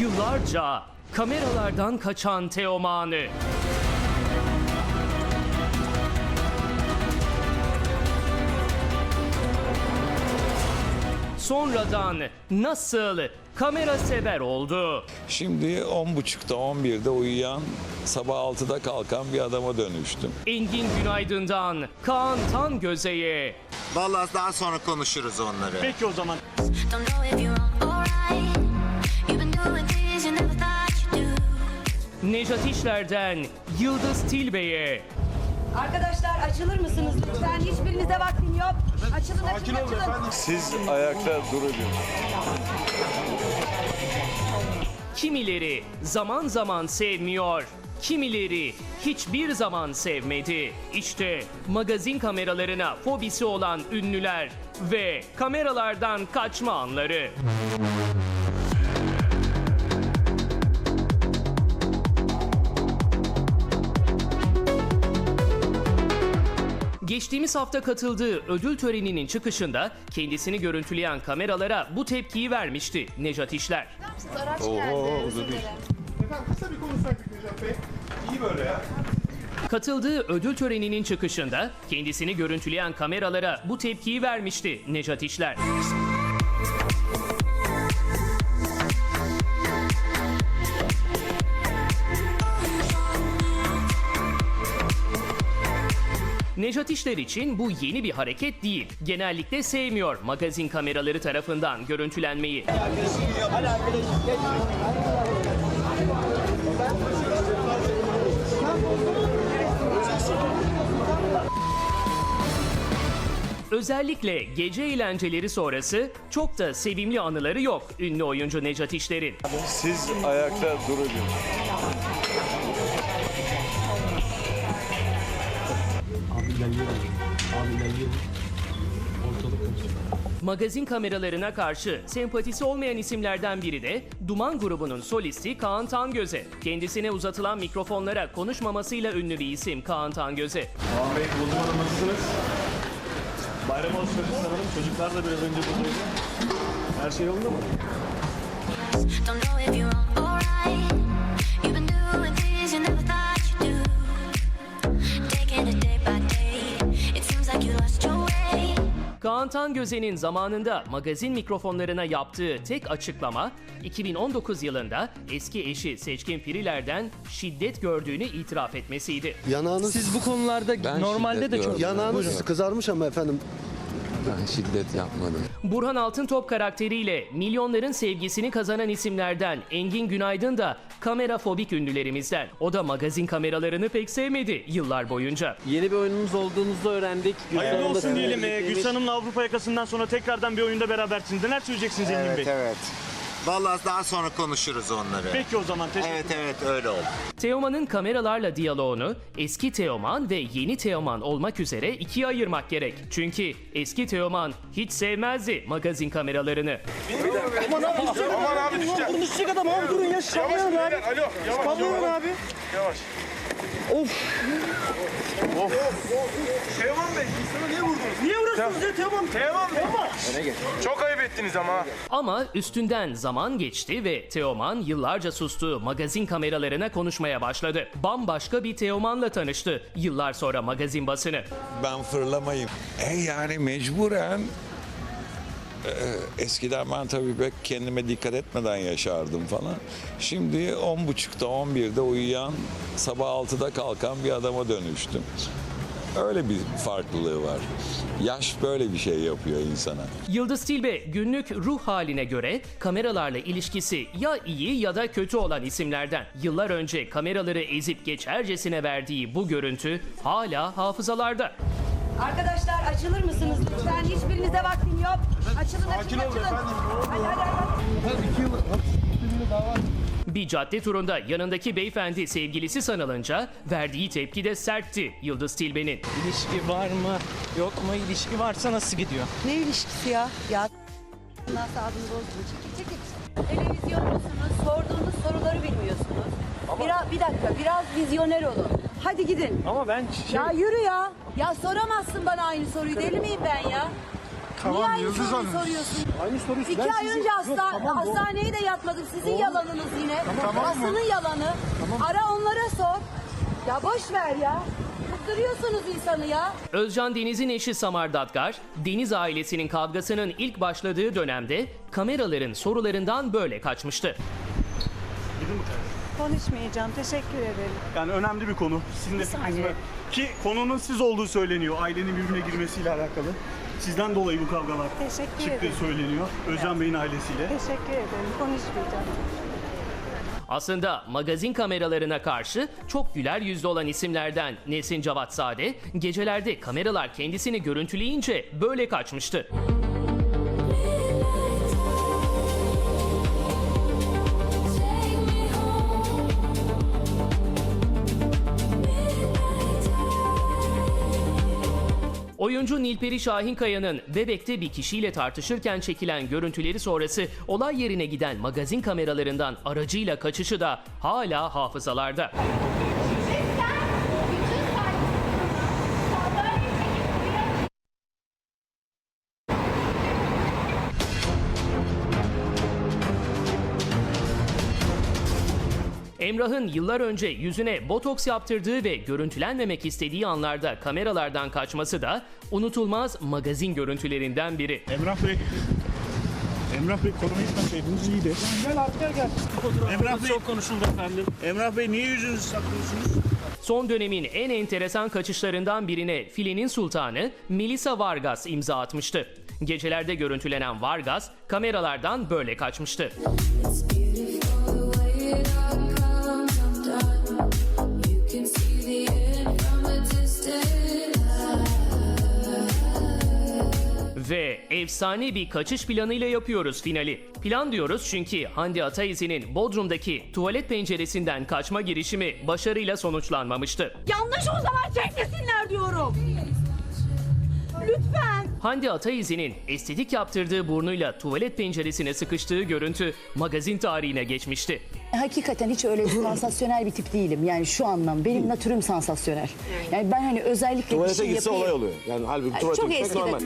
Yıllarca kameralardan kaçan Teoman'ı. Sonradan nasıl kamera sever oldu? Şimdi 10.30'da 11'de uyuyan sabah 6'da kalkan bir adama dönüştüm. Engin Günaydın'dan Kaan Tangöze'ye Vallahi daha sonra konuşuruz onları. Peki o zaman. Don't know if you're Nejat İşler'den Yıldız Tilbe'ye Arkadaşlar açılır mısınız lütfen? Hiçbirinize vaktim yok. Açılın açılın açılın. Siz ayakta durun. Kimileri zaman zaman sevmiyor, kimileri hiçbir zaman sevmedi. İşte magazin kameralarına fobisi olan ünlüler ve kameralardan kaçma anları. Geçtiğimiz hafta katıldığı ödül töreninin çıkışında kendisini görüntüleyen kameralara bu tepkiyi vermişti Nejat İşler. Katıldığı ödül töreninin çıkışında kendisini görüntüleyen kameralara bu tepkiyi vermişti Nejat İşler. Nejat İşler için bu yeni bir hareket değil. Genellikle sevmiyor magazin kameraları tarafından görüntülenmeyi. Özellikle gece eğlenceleri sonrası çok da sevimli anıları yok ünlü oyuncu Nejat İşler'in. Siz ayakta durun. Magazin kameralarına karşı sempatisi olmayan isimlerden biri de Duman grubunun solisti Kaan Tangöze. Kendisine uzatılan mikrofonlara konuşmamasıyla ünlü bir isim Kaan Tangöze. Kaan Bey, nasılsınız? Bayram alışverişi sanırım. Çocuklar da biraz önce buradaydı. Her şey yolunda mı? Don't know if you're wrong or right. Kaan Tangöze'nin zamanında magazin mikrofonlarına yaptığı tek açıklama 2019 yılında eski eşi Seçkin Piriler'den şiddet gördüğünü itiraf etmesiydi. Yanağınız Siz bu konularda normalde de çok yanağınız kızarmış ama efendim. Ben şiddet yapmadım. Burhan Altıntop karakteriyle milyonların sevgisini kazanan isimlerden Engin Günaydın da kamera fobik ünlülerimizden. O da magazin kameralarını pek sevmedi yıllar boyunca. Yeni bir oyunumuz olduğunuzu öğrendik. Hayırlı olsun diyelim. Ee, Hanım'la Avrupa yakasından sonra tekrardan bir oyunda berabersiniz. Neler söyleyeceksiniz Engin Bey? Evet evet. Vallahi daha sonra konuşuruz onları. Peki o zaman. Teşekkür Evet evet öyle oldu. Teoman'ın kameralarla diyaloğunu eski Teoman ve yeni Teoman olmak üzere ikiye ayırmak gerek. Çünkü eski Teoman hiç sevmezdi magazin kameralarını. Aman abi düşeceğim. Bunu düşecek adam abi durun ya. Sallayalım abi. Alo yavaş Sallayalım yavaş. abi. Yavaş. Of. Of. Teoman Bey sana niye vurdunuz? Niye uğraşıyorsunuz ya Teoman? Teoman Bey. Çok ayıp ettiniz ama. Ama üstünden zaman geçti ve Teoman yıllarca sustuğu magazin kameralarına konuşmaya başladı. Bambaşka bir Teoman'la tanıştı yıllar sonra magazin basını. Ben fırlamayayım. E yani mecburen e, eskiden ben tabii pek kendime dikkat etmeden yaşardım falan. Şimdi 10.30'da 11'de uyuyan sabah 6'da kalkan bir adama dönüştüm. Öyle bir farklılığı var. Yaş böyle bir şey yapıyor insana. Yıldız Tilbe günlük ruh haline göre kameralarla ilişkisi ya iyi ya da kötü olan isimlerden. Yıllar önce kameraları ezip geçercesine verdiği bu görüntü hala hafızalarda. Arkadaşlar açılır mısınız lütfen? Hiçbirinize vaktim yok. Açılın açılın açılın. Hadi hadi hadi. Bir cadde turunda yanındaki beyefendi sevgilisi sanılınca verdiği tepki de sertti Yıldız Tilbe'nin. İlişki var mı? Yok mu? İlişki varsa nasıl gidiyor? Ne ilişkisi ya? Ya Nasıl adını bozdun? Çekil çekil. Televizyonlusunuz. Sorduğunuz soruları bilmiyorsunuz. Biraz, bir dakika biraz vizyoner olun. Hadi gidin. Ama ben şey... Ya yürü ya. Ya soramazsın bana aynı soruyu. Deli miyim ben ya? Niye aynı soruyu soruyorsun? Aynı soruyu İki ben ay sizi- önce Yok, hasta, tamam, doğru. hastaneye de yatmadım. Sizin Doğru. yalanınız yine. Tamam, Aslı'nın yalanı. Ara onlara sor. Ya boş ver ya. Bıktırıyorsunuz insanı ya. Özcan Deniz'in eşi Samar Dadgar, Deniz ailesinin kavgasının ilk başladığı dönemde kameraların sorularından böyle kaçmıştı. Konuşmayacağım. Teşekkür ederim. Yani önemli bir konu. Sizin de fikriniz? Ki konunun siz olduğu söyleniyor. Ailenin birbirine girmesiyle alakalı. Sizden dolayı bu kavgalar Teşekkür çıktığı ederim. söyleniyor. Özcan Bey'in ailesiyle. Teşekkür ederim. Konuşmayacağım. Aslında magazin kameralarına karşı çok güler yüzlü olan isimlerden Nesin Cavatsade, gecelerde kameralar kendisini görüntüleyince böyle kaçmıştı. Oyuncu Nilperi Şahinkaya'nın Bebek'te bir kişiyle tartışırken çekilen görüntüleri sonrası olay yerine giden magazin kameralarından aracıyla kaçışı da hala hafızalarda. Emrah'ın yıllar önce yüzüne botoks yaptırdığı ve görüntülenmemek istediği anlarda kameralardan kaçması da unutulmaz magazin görüntülerinden biri. Emrah Bey. Emrah Bey konuyu gitmeseydiniz iyiydi. Gel artık gel gel. Emrah Bey. Çok konuşuldu efendim. Emrah Bey niye yüzünüzü saklıyorsunuz? Son dönemin en enteresan kaçışlarından birine filenin sultanı Melissa Vargas imza atmıştı. Gecelerde görüntülenen Vargas kameralardan böyle kaçmıştı. Efsane bir kaçış planıyla yapıyoruz finali. Plan diyoruz çünkü Hande Ataiz'in Bodrum'daki tuvalet penceresinden kaçma girişimi başarıyla sonuçlanmamıştı. Yanlış o zaman çekmesinler diyorum. Lütfen. Hande Ataizi'nin estetik yaptırdığı burnuyla tuvalet penceresine sıkıştığı görüntü magazin tarihine geçmişti. Hakikaten hiç öyle sansasyonel bir tip değilim. Yani şu anlam benim natürüm sansasyonel. Yani ben hani özellikle bir Tuvalete şey gitse yapayım. olay oluyor. Yani halbuki tuvalete çok gitmek normal.